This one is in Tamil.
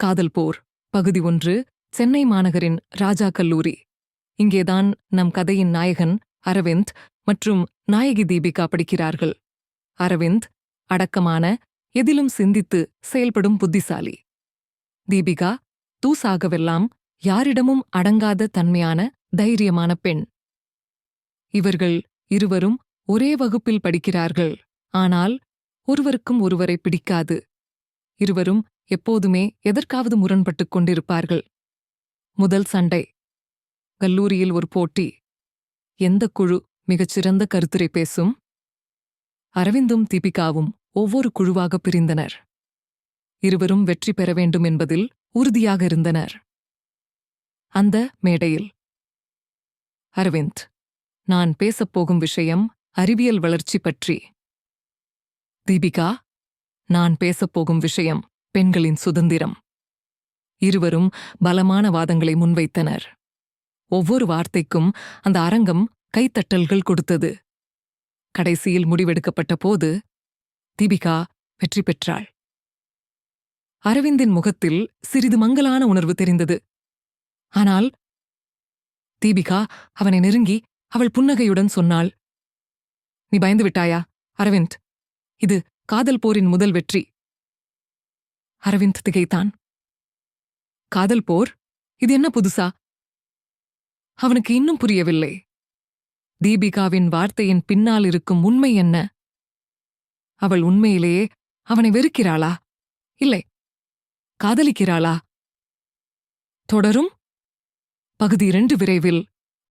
காதல் போர் பகுதி ஒன்று சென்னை மாநகரின் ராஜா கல்லூரி. இங்கேதான் நம் கதையின் நாயகன் அரவிந்த் மற்றும் நாயகி தீபிகா படிக்கிறார்கள். அரவிந்த் அடக்கமான எதிலும் சிந்தித்து செயல்படும் புத்திசாலி. தீபிகா தூசாகவெல்லாம் யாரிடமும் அடங்காத தன்மையான தைரியமான பெண். இவர்கள் இருவரும் ஒரே வகுப்பில் படிக்கிறார்கள். ஆனால் ஒருவருக்கும் ஒருவரை பிடிக்காது. இருவரும் எப்போதுமே எதற்காவது முரண்பட்டுக் கொண்டிருப்பார்கள். முதல் சண்டை. கல்லூரியில் ஒரு போட்டி. எந்த குழு மிகச்சிறந்த கருத்துரை பேசும்? அரவிந்தும் தீபிகாவும் ஒவ்வொரு குழுவாக பிரிந்தனர். இருவரும் வெற்றி பெற வேண்டும் என்பதில் உறுதியாக இருந்தனர். அந்த மேடையில். அரவிந்த் நான் பேசப்போகும் விஷயம் அறிவியல் வளர்ச்சி பற்றி. தீபிகா நான் பேசப்போகும் விஷயம் பெண்களின் சுதந்திரம். இருவரும் பலமான வாதங்களை முன்வைத்தனர். ஒவ்வொரு வார்த்தைக்கும் அந்த அரங்கம் கைத்தட்டல்கள் கொடுத்தது. கடைசியில் முடிவெடுக்கப்பட்ட போது தீபிகா வெற்றி பெற்றாள். அரவிந்தின் முகத்தில் சிறிது மங்கலான உணர்வு தெரிந்தது. ஆனால் தீபிகா அவனை நெருங்கி அவள் புன்னகையுடன் சொன்னாள் நீ பயந்து விட்டாயா அரவிந்த்? இது காதல் போரின் முதல் வெற்றி. அரவிந்த் திகைத்தான். காதல் போர்? இது என்ன புதுசா? அவனுக்கு இன்னும் புரியவில்லை. தீபிகாவின் வார்த்தையின் பின்னால் இருக்கும் உண்மை என்ன? அவள் உண்மையிலேயே அவனை வெறுக்கிறாளா? இல்லை. காதலிக்கிறாளா? தொடரும்? பகுதி இரண்டு விரைவில்.